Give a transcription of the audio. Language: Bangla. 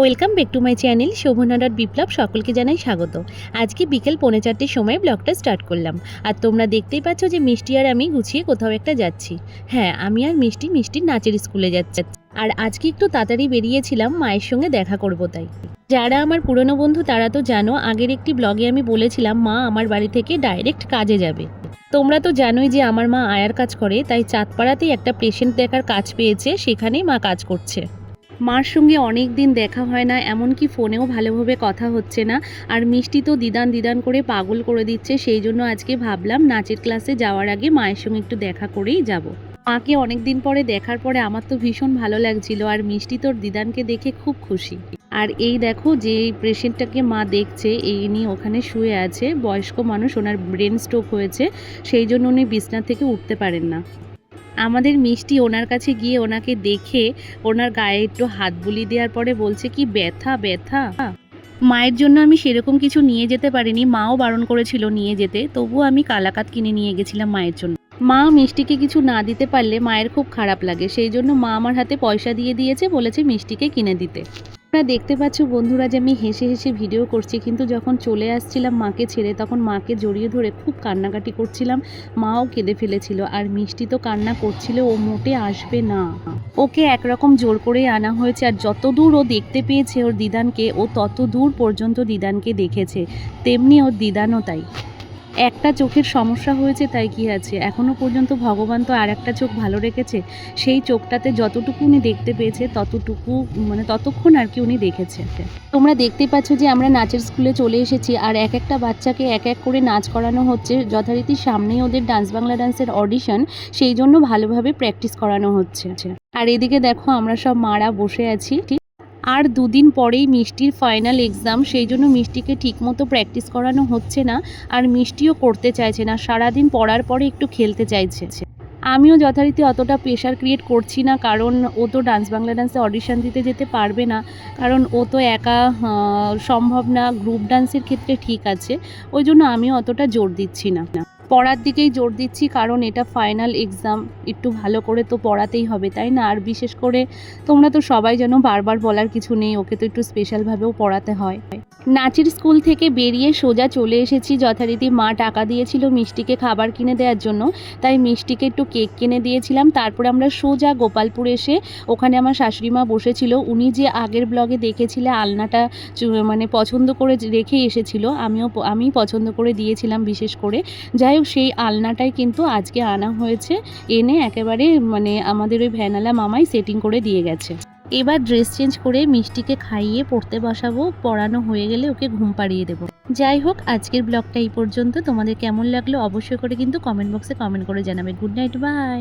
Welcome back to my channel Shobhana dot Biplab, সকলকে জানাই স্বাগত। আজকে বিকেল পৌনে চারটের সময় ব্লগটা স্টার্ট করলাম। আর তোমরা দেখতেই পাচ্ছ যে মিষ্টি আর আমি গুছিয়ে কোথাও একটা যাচ্ছি। হ্যাঁ আমি আর মিষ্টি মিষ্টির নাচের স্কুলে যাচ্ছি। আর আজকে একটু তাড়াতাড়ি বেরিয়েছিলাম, মায়ের সঙ্গে দেখা করব তাই। যারা আমার পুরনো বন্ধু, তারা তো জানো, আগের একটি ব্লগে আমি বলেছিলাম, মা আমার বাড়ি থেকে ডাইরেক্ট কাজে যাবে। তোমরা তো জানোই যে আমার মা আয়ার কাজ করে, তাই চাঁদপাড়াতেই একটা পেশেন্ট দেখার কাজ পেয়েছে, সেখানেই মা কাজ করছে। মার সঙ্গে অনেক দিন দেখা হয় না, এমনকি ফোনেও ভালোভাবে কথা হচ্ছে না। আর মিষ্টি তো দিদান দিদান করে পাগল করে দিচ্ছে, সেই জন্য আজকে ভাবলাম নাচের ক্লাসে যাওয়ার আগে মায়ের সঙ্গে একটু দেখা করেই যাব। মাকে অনেক দিন পরে দেখার পরে আমার তো ভীষণ ভালো লাগছিল, আর মিষ্টি তোর দিদানকে দেখে খুব খুশি। আর এই দেখো যে পেশেন্টটাকে মা দেখছে, এই নিয়ে ওখানে শুয়ে আছে, বয়স্ক মানুষ, ওনার ব্রেন স্ট্রোক হয়েছে, সেই জন্য উনি বিছনা থেকে উঠতে পারেন না। আমাদের মিষ্টি ওনার কাছে গিয়ে ওনাকে দেখে ওনার গায়ে একটু হাত বুলি দেওয়ার পরে বলছে, কি ব্যথা ব্যথা। মায়ের জন্য আমি সেরকম কিছু নিয়ে যেতে পারিনি, মাও বারণ করেছিল নিয়ে যেতে, তবুও আমি কালাকাত কিনে নিয়ে গেছিলাম মায়ের জন্য। মা মিষ্টিকে কিছু না দিতে পারলে মায়ের খুব খারাপ লাগে, সেই জন্য মা আমার হাতে পয়সা দিয়ে দিয়েছে, বলেছে মিষ্টিকে কিনে দিতে। তোমরা দেখতে পাচ্ছ বন্ধুরা যে আমি হেসে হেসে ভিডিও করছি, কিন্তু যখন চলে আসছিলাম মাকে ছেড়ে, তখন মাকে জড়িয়ে ধরে খুব কান্নাকাটি করছিলাম। মাও কেঁদে ফেলেছিল, আর মিষ্টি তো কান্না করছিল, ও মোটে আসবে না। ওকে একরকম জোর করে আনা হয়েছে, আর যত দূর ও দেখতে পেয়েছে ওর দিদানকে, ও তত দূর পর্যন্ত দিদানকে দেখেছে। তেমনি ওর দিদানও তাই। একটা চোখের সমস্যা হয়েছে তাই কি আছে? এখনও পর্যন্ত ভগবান তো আর একটা চোখ ভালো রেখেছে। সেই চোখটাতে যতটুকু উনি দেখতে পেয়েছে, ততটুকু মানে ততক্ষণ আর কি উনি দেখেছে। তোমরা দেখতে পাচ্ছ যে আমরা নাচের স্কুলে চলে এসেছি আর এক একটা বাচ্চাকে এক এক করে নাচ করানো হচ্ছে যথারীতি সামনেই ওদের ডান্স বাংলা ডান্সের অডিশন, সেই জন্য ভালোভাবে প্র্যাকটিস করানো হচ্ছে। আর এদিকে দেখো আমরা সব মারা বসে আছি। আর দুদিন পরেই মিষ্টির ফাইনাল এক্সাম সেই জন্য মিষ্টিকে ঠিকমতো প্র্যাকটিস করানো হচ্ছে না আর মিষ্টিও করতে চাইছে না, সারাদিন পড়ার পরে একটু খেলতে চাইছে। আমিও যথারীতি অতটা প্রেশার ক্রিয়েট করছি না, কারণ ও তো ডান্স বাংলা ডান্সে অডিশন দিতে যেতে পারবে না, কারণ ও তো একা সম্ভব না গ্রুপ ডান্সের ক্ষেত্রে ঠিক আছে, ওই জন্য আমিও অতটা জোর দিচ্ছি না। পড়ার দিকেই জোর দিচ্ছি, কারণ এটা ফাইনাল এক্সাম একটু ভালো করে তো পড়াতেই হবে, তাই না? আর বিশেষ করে তোমরা তো সবাই যেন বারবার বলার কিছু নেই, ওকে তো একটু স্পেশালভাবেও পড়াতে হয়। নাচের স্কুল থেকে বেরিয়ে সোজা চলে এসেছি। যথারীতি মা টাকা দিয়েছিল মিষ্টিকে খাবার কিনে দেওয়ার জন্য। তাই মিষ্টিকে একটু কেক কিনে দিয়েছিলাম। তারপরে আমরা সোজা গোপালপুর এসে ওখানে আমার শাশুড়ি মা বসেছিল। উনি যে আগের ব্লগে দেখেছিলে আলনাটা মানে পছন্দ করে রেখে এসেছিল, আমিও আমি পছন্দ করে দিয়েছিলাম বিশেষ করে। যাই হোক, সেই আলনাটাই কিন্তু আজকে আনা হয়েছে। এনে একেবারে মানে আমাদের ওই ভ্যানালা মামাই সেটিং করে দিয়ে গেছে। এবার ড্রেস চেঞ্জ করে মিষ্টিকে খাইয়ে পড়তে বসাবো, পড়ানো হয়ে গেলে ওকে ঘুম পাড়িয়ে দেবো। যাই হোক, আজকের ব্লগটা এই পর্যন্ত। তোমাদের কেমন লাগল অবশ্যই করে কিন্তু কমেন্ট বক্সে কমেন্ট করে জানাবে। Good night bye